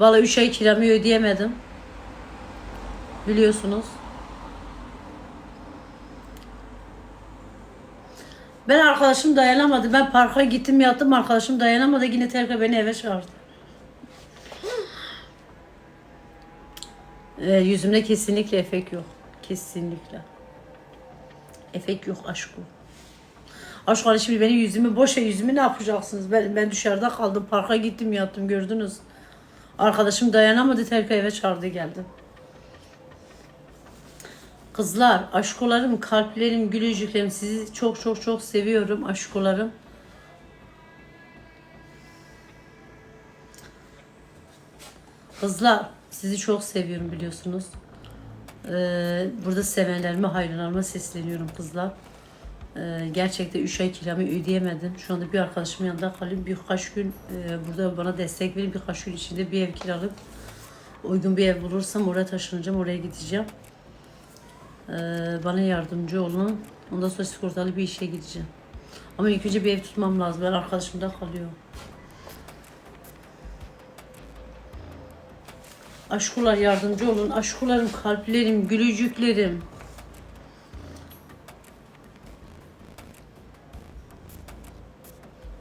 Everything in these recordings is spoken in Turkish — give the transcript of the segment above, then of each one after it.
Vallahi 3 ay kiramı ödeyemedim. Biliyorsunuz. Ben arkadaşım dayanamadı. Ben parka gittim yattım arkadaşım dayanamadı. Yine tekrar beni eve çağırdı. Ee, yüzümde kesinlikle efekt yok. Kesinlikle. Efekt yok aşk o. Aşk hani şimdi benim yüzümü boş ver yüzümü ne yapacaksınız? Ben, ben dışarıda kaldım parka gittim yattım gördünüz. Arkadaşım dayanamadı tekrar eve çağırdı geldim. Kızlar, aşkolarım, kalplerim, gülücüklerim sizi çok çok çok seviyorum aşkolarım. Kızlar, sizi çok seviyorum biliyorsunuz. Ee, burada sevenlerime, hayranlarıma sesleniyorum kızlar. Ee, gerçekten 3 ay kiramı ödeyemedim. Şu anda bir arkadaşımın yanında kalayım. Birkaç gün e, burada bana destek verin. Birkaç gün içinde bir ev kiralıp uygun bir ev bulursam oraya taşınacağım. Oraya gideceğim. Ee, bana yardımcı olun. Ondan sonra sigortalı bir işe gideceğim. Ama ilk önce bir ev tutmam lazım. Ben arkadaşımda kalıyorum. Aşkular yardımcı olun. Aşkularım, kalplerim, gülücüklerim.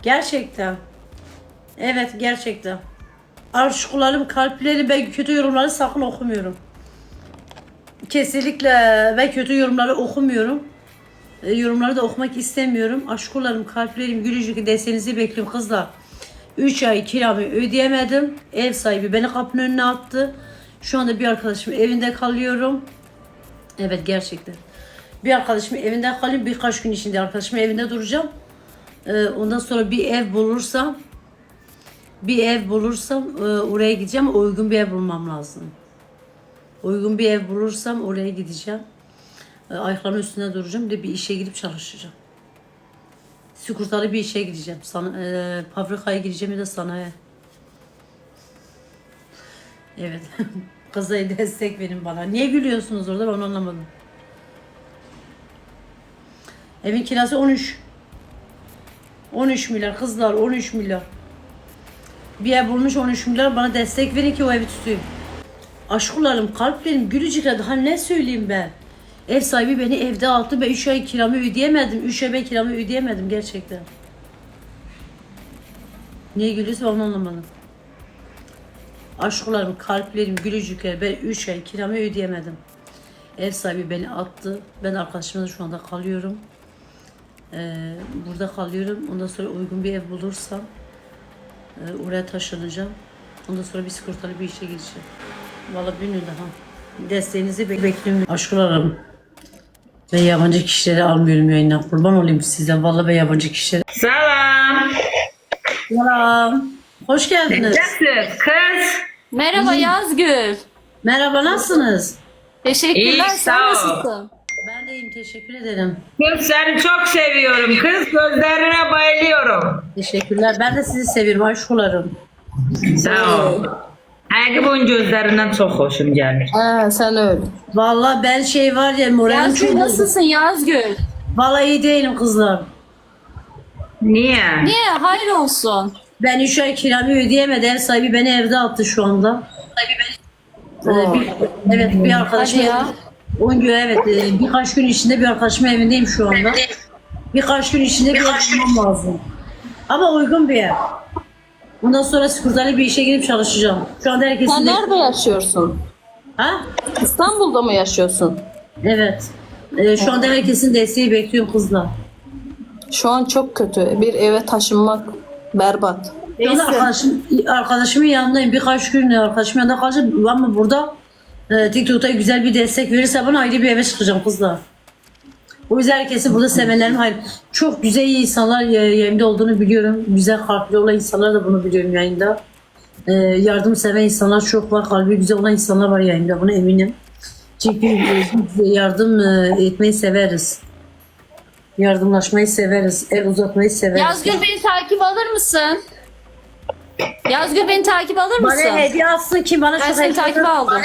Gerçekten. Evet gerçekten. Aşkularım, kalplerim ben kötü yorumları sakın okumuyorum. Kesinlikle ben kötü yorumları okumuyorum. E, yorumları da okumak istemiyorum. Aşkularım, kalplerim, gülücük desteğinizi bekliyorum kızlar. 3 ay kiramı ödeyemedim. Ev sahibi beni kapının önüne attı. Şu anda bir arkadaşımın evinde kalıyorum. Evet gerçekten. Bir arkadaşımın evinde kalayım. Birkaç gün içinde arkadaşımın evinde duracağım. Ee, ondan sonra bir ev bulursam bir ev bulursam e, oraya gideceğim. Uygun bir ev bulmam lazım. Uygun bir ev bulursam oraya gideceğim. E, ayaklarımın üstünde duracağım. Bir de bir işe gidip çalışacağım. Sigortalı bir işe gideceğim. Sana, e, fabrikaya gideceğim ya da sanayi. Evet. Kızaya destek verin bana. Niye gülüyorsunuz orada ben onu anlamadım. Evin kirası 13. 13 milyar kızlar 13 milyar. Bir ev bulmuş 13 milyar bana destek verin ki o evi tutayım. Aşkularım, kalplerim, gülücükler daha ne söyleyeyim ben. Ev sahibi beni evde attı. Ben 3 ay kiramı ödeyemedim. 3 ay ben kiramı ödeyemedim gerçekten. Niye gülüyorsun onu anlamadım. Aşkularım, kalplerim, gülücükler ben 3 ay kiramı ödeyemedim. Ev sahibi beni attı. Ben arkadaşımla şu anda kalıyorum. Ee, burada kalıyorum. Ondan sonra uygun bir ev bulursam e, oraya taşınacağım. Ondan sonra bir sigortalı bir işe gireceğim. Vallahi bilmiyorum daha. Desteğinizi bek- bekliyorum. Aşklarım. Ben yabancı kişileri almıyorum yayına. Kurban olayım sizden. Vallahi ben yabancı kişileri. Selam. Selam. Hoş geldiniz. Nasılsın kız? Merhaba Yazgül. Merhaba nasılsınız? Teşekkürler. İyi, Sen sağ ol. nasılsın? İyiyim. Teşekkür ederim. Kız seni çok seviyorum kız. Gözlerine bayılıyorum. Teşekkürler. Ben de sizi seviyorum. Aşklarım. Sağ ol. Hangi bunun gözlerinden çok hoşum gelir. Ha, sen öyle. Vallahi ben şey var ya moralim Yazgül çok bozuk. nasılsın Yazgül? Vallahi iyi değilim kızlar. Niye? Niye? Hayır olsun. Ben 3 ay kiramı ödeyemedi. Ev sahibi beni evde attı şu anda. Ee, bir- evet bir arkadaşım. Hadi ya. 10 gün evet e, birkaç gün içinde bir arkadaşımın evindeyim şu anda. Birkaç gün içinde bir ev bulmam lazım. Ama uygun bir ev. Bundan sonra sigortalı bir işe girip çalışacağım. Şu anda herkesin Sen de... nerede yaşıyorsun? Ha? İstanbul'da mı yaşıyorsun? Evet. Ee, şu anda herkesin desteği bekliyorum kızlar. Şu an çok kötü. Bir eve taşınmak berbat. Ben de arkadaşım, arkadaşımın yanındayım. Birkaç gün arkadaşımın yanında kalacağım. Ama burada e, TikTok'ta güzel bir destek verirse bana ayrı bir eve çıkacağım kızlar. O yüzden herkesi burada sevenlerim hayır. Çok güzel insanlar ya- yayında olduğunu biliyorum. Güzel kalpli olan insanlar da bunu biliyorum yayında. E, yardım seven insanlar çok var. Kalbi güzel olan insanlar var yayında. Buna eminim. Çünkü e, yardım e, etmeyi severiz. Yardımlaşmayı severiz. El uzatmayı severiz. Yazgül beni takip alır mısın? Yazgül beni takip alır mısın? Bana hediye atsın kim bana Ben çok seni hediye takip aldım.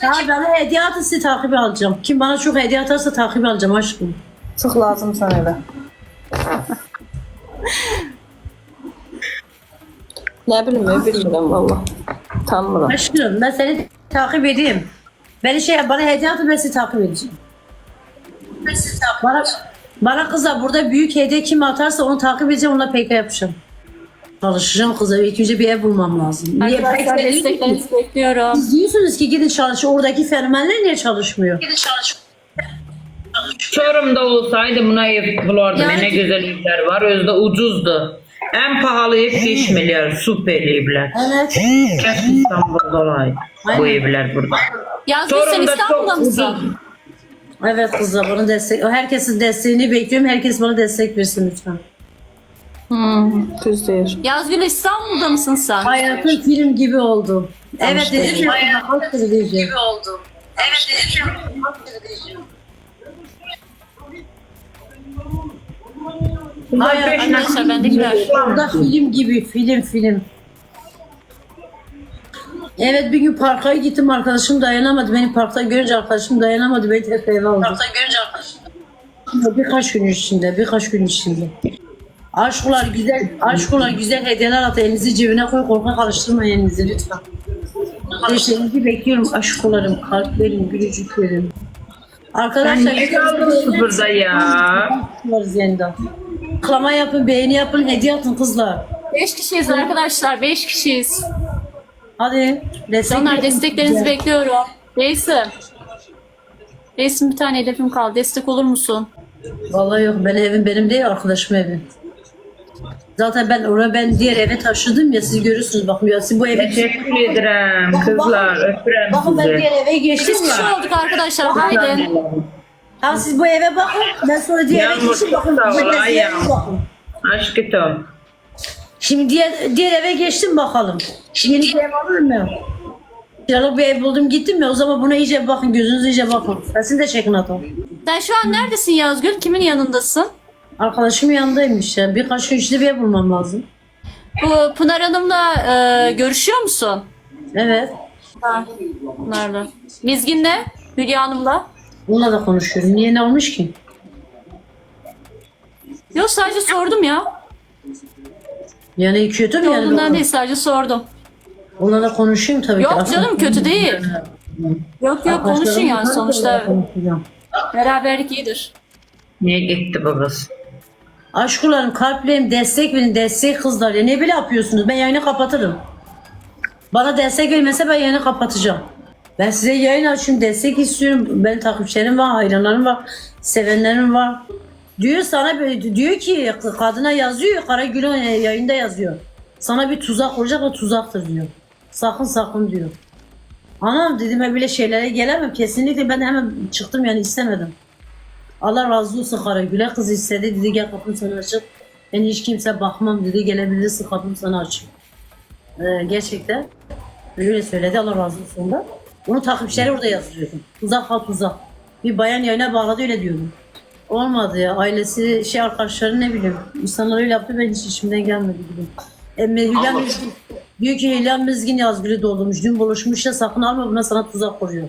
Tamam bana hediye atın sizi takip alacağım. Kim bana çok hediye atarsa takip alacağım aşkım. Çok lazım sana eve. ne bileyim ne bilmiyorum valla. Tamam. Aşkım ben seni takip edeyim. Beni şey bana hediye atın ben seni takip edeceğim. Bana, bana kızlar burada büyük hediye kim atarsa onu takip edeceğim onunla PK yapacağım. Çalışacağım kızlar. İlk önce bir ev bulmam lazım. Niye Arkadaşlar desteklerinizi bekliyorum. Siz diyorsunuz ki gidin çalışın. Oradaki fenomenler niye çalışmıyor? Çorum'da olsaydı buna ev bulardım. Yani- Ne güzel evler var. Özde ucuzdu. En pahalı ev 5 milyar. Süper evler. Evet. Keşke İstanbul'da olaydı. Bu evler burada. Yazgül sen Çorum'da İstanbul'da çok mısın? ucuz. Evet kızlar bana destek. Herkesin desteğini bekliyorum. Herkes bana destek versin lütfen. Hmm, Yazgül İstanbul'da mısın sen? Hayatım film gibi oldu. Evet dedim ya. Hayatım film gibi oldu. Evet dedim ya. Hayır, Arkadaşlar bendekiler. Burada film gibi film film. Evet bir gün parka gittim arkadaşım dayanamadı. Beni parkta görünce arkadaşım dayanamadı. Beni hep eve aldı. Parkta görünce arkadaşım. Birkaç gün içinde, birkaç gün içinde. Aşklar güzel, aşklar güzel hediyeler at. Elinizi cebine koy, korkak alıştırmayın elinizi lütfen. Teşekkür bekliyorum aşklarım, kalplerim, gülücüklerim. Arkadaşlar niye kaldın sıfırda ya? yeniden. Klama yapın, beğeni yapın, hediye atın kızlar. 5 kişiyiz arkadaşlar. 5 kişiyiz. Hadi. Destek Onlar desteklerinizi bekliyorum. Reisim. Reisim bir tane hedefim kaldı. Destek olur musun? Vallahi yok. Ben evim benim değil, arkadaşım evi. Zaten ben oraya ben diğer eve taşıdım ya siz görürsünüz bakın ya siz bu eve Teşekkür ederim kızlar. Öpürüm Bakın ben sizi. diğer eve geçtim Biz kişi ya. olduk arkadaşlar. Haydi. Ha siz bu eve bakın. Ben sonra diğer eve Yağmur geçtim bakın. çok sağ ol, Ben de ay diğer yağmur. eve bakın. Aşkım. Şimdi diğer, diğer eve geçtim bakalım. Yeni bir ev alır mı? Kiralık bir ev buldum gittim ya o zaman buna iyice bakın gözünüz iyice bakın. Resim de çekin atalım. Sen şu an neredesin Yazgül? Kimin yanındasın? Arkadaşımın yanındaymış ya. Birkaç gün içinde bir ev bulmam lazım. Bu Pınar Hanım'la e, görüşüyor musun? Evet. Ha, Pınar'la. Mizgin'le? Hülya Hanım'la? Bununla da konuşuyorum. Niye ne olmuş ki? Yok sadece sordum ya. Yani kötü mü yani? Olduğundan değil sadece sordum. Onunla da konuşayım tabii ki. Yok canım kötü değil. Yok yok konuşun Arkadaşlarımla yani sonuçta konuşacağım. beraberlik iyidir. Niye gitti babası? Aşkularım, kalplerim, destek verin, destek kızlar ya. Ne bile yapıyorsunuz? Ben yayını kapatırım. Bana destek vermese ben yayını kapatacağım. Ben size yayın açıyorum, destek istiyorum. Ben takipçilerim var, hayranlarım var, sevenlerim var. Diyor sana böyle- diyor ki kadına yazıyor, Karagül'ün yayında yazıyor. Sana bir tuzak olacak o tuzaktır diyor. Sakın sakın diyor. Anam dedim ben bile şeylere gelemem kesinlikle ben hemen çıktım yani istemedim. Allah razı olsun Karagül'e kız istedi dedi gel kapım sana açık. Ben hiç kimse bakmam dedi gelebilirsin kapım sana açık. Ee, gerçekten öyle söyledi Allah razı olsun da. Onu takipçileri orada yazıyordu. Tuzak ha tuzak. Bir bayan yayına bağladı öyle diyordum. Olmadı ya ailesi şey arkadaşları ne bileyim. İnsanlar öyle yaptı ben hiç içimden gelmedi gibi. Emme Hülya Mizgin, diyor ki Hülya Mizgin yazgülü doldurmuş. Dün buluşmuş ya sakın alma buna sana tuzak kuruyor.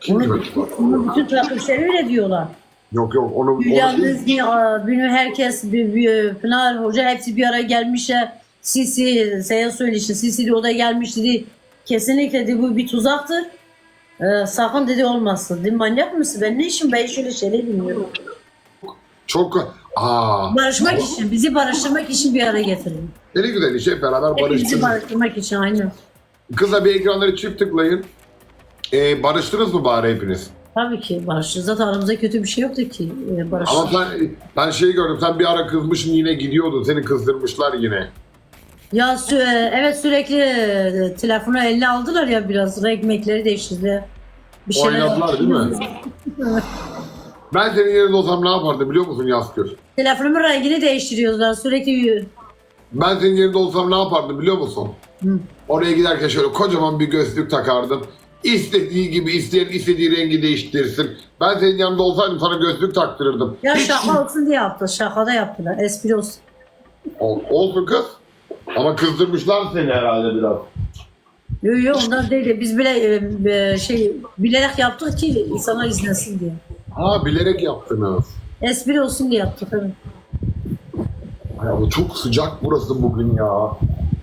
Kim Onu, demek bu? onu bütün takipçileri öyle diyorlar. Yok yok onu, onu Mizgin, aa, bilmem herkes, bir, bir, Pınar Hoca hepsi bir araya gelmişler. Sisi, Seyhan söyle işte, Sisi de odaya gelmiş dedi. Kesinlikle dedi bu bir tuzaktır. Ee, sakın dedi olmasın. Dedi manyak mısın? Ben ne işim? Ben şöyle şeyler bilmiyorum. çok aa Barışmak için, bizi barıştırmak için bir araya getirin. ne güzel iş hep beraber Hepimizi barıştınız. barıştırmak için aynen. Kıza bir ekranları çift tıklayın. Ee, barıştınız mı bari hepiniz? Tabii ki barışırız. Zaten aramızda kötü bir şey yoktu ki. Ee, barışırız. Ama sen ben şey gördüm sen bir ara kızmışsın yine gidiyordun seni kızdırmışlar yine. Ya sü- e, evet sürekli e, telefonu eline aldılar ya biraz. Ekmekleri değiştirdi. Bir şeyler Oynadılar değil mi? Ben senin yerinde olsam ne yapardım biliyor musun Yazgül? Telefonumun rengini değiştiriyorlar sürekli. Ben senin yerinde olsam ne yapardım biliyor musun? Hı. Oraya giderken şöyle kocaman bir gözlük takardım. İstediği gibi isteyen istediği rengi değiştirsin. Ben senin yanında olsaydım sana gözlük taktırırdım. Ya Hiç- şaka olsun diye yaptı. Şakada yaptılar. Espri olsun. Ol- olsun kız. Ama kızdırmışlar seni herhalde biraz. Yok yok ondan değil. de Biz bile e, e, şey bilerek yaptık ki insanlar izlesin diye. Ha bilerek yaptınız. Espri olsun diye yaptık. Evet. Ay ama çok sıcak burası bugün ya.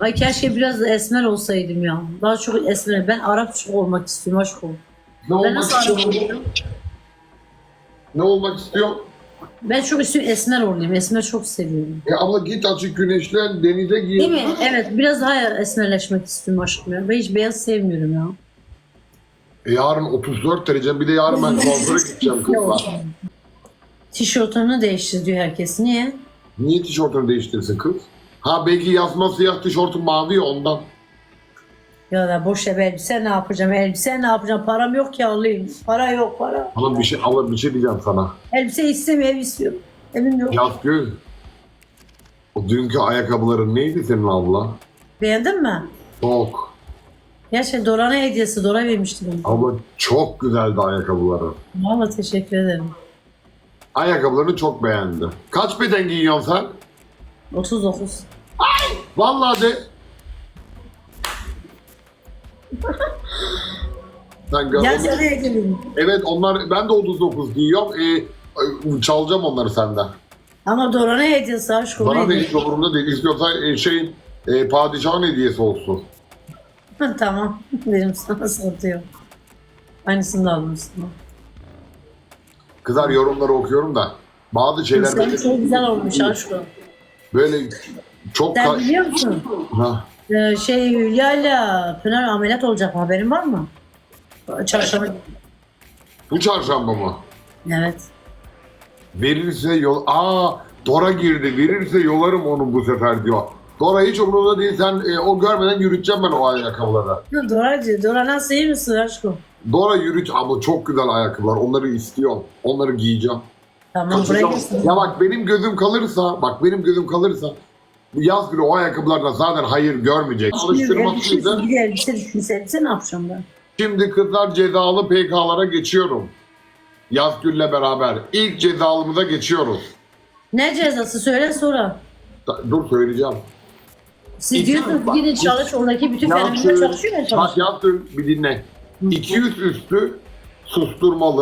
Ay keşke biraz da esmer olsaydım ya. Daha çok esmer. Ben Arap çok olmak istiyorum aşkım. Ne Ben olmak olayım? Ne olmak istiyorsun? Ben çok istiyorum esmer olayım. Esmer çok seviyorum. E abla git açık güneşlen denize gir. Değil mi? Evet biraz daha esmerleşmek istiyorum aşkım ya. Ben hiç beyaz sevmiyorum ya. E yarın 34 derece bir de yarın ben kuaföre gideceğim kızlar. Tişörtünü değiştir diyor herkes. Niye? Niye tişörtünü değiştirsin kız? Ha belki yazma siyah tişörtün mavi ya ondan. Ya da boş ver elbise ne yapacağım? Elbise ne yapacağım? Param yok ki alayım. Para yok para. Ama bir şey, abla bir şey diyeceğim sana. Elbise istemiyorum ev istiyorum. Evim yok. Yazgül. O dünkü ayakkabıların neydi senin abla? Beğendin mi? Çok. Gerçekten Dora'na hediyesi. Dora vermişti bunu. Abla çok güzeldi ayakkabıları. Valla teşekkür ederim. Ayakkabılarını çok beğendim. Kaç beden giyiyorsun sen? 39. Vallahi de. Sen gör- Gel sana gelin. Evet onlar ben de 39 giyiyorum. Ee, çalacağım onları senden. Ama Dora'na hediyesi aşkım. Bana da hiç umurumda değil. İstiyorsan e, şey e, padişahın hediyesi olsun. tamam. Benim sana satıyor. Aynısını da almışsın. Kızlar yorumları okuyorum da bazı şeyler Sen böyle, çok güzel olmuş aşkım. böyle çok Sen biliyor musun? Ha, Ee, şey Hülya ile Pınar ameliyat olacak haberin var mı? Çarşamba. bu çarşamba mı? Evet. Verirse yol... Aa Dora girdi. Verirse yolarım onu bu sefer diyor. Dora hiç umurumda değil. Sen e, o görmeden yürüteceğim ben o ayakkabıları. Doracı, Dora nasıl iyi misin aşkım? Dora yürüt ama çok güzel ayakkabılar. Onları istiyorum. Onları giyeceğim. Tamam Kaçacağım. Ya bak benim gözüm kalırsa, bak benim gözüm kalırsa yaz günü o ayakkabılarla zaten hayır görmeyecek. Alıştırmasıydı. Bir elbise düşünse elbise ne yapacağım ben? Şimdi kızlar cezalı PK'lara geçiyorum. Yazgül'le beraber. İlk cezalımıza geçiyoruz. Ne cezası söyle sonra. Da- Dur söyleyeceğim. Siz İki- diyorsunuz gidin çalış oradaki bütün fenomenler çalışıyor ya bak Yazgül bir dinle. 200 üstü susturmalı.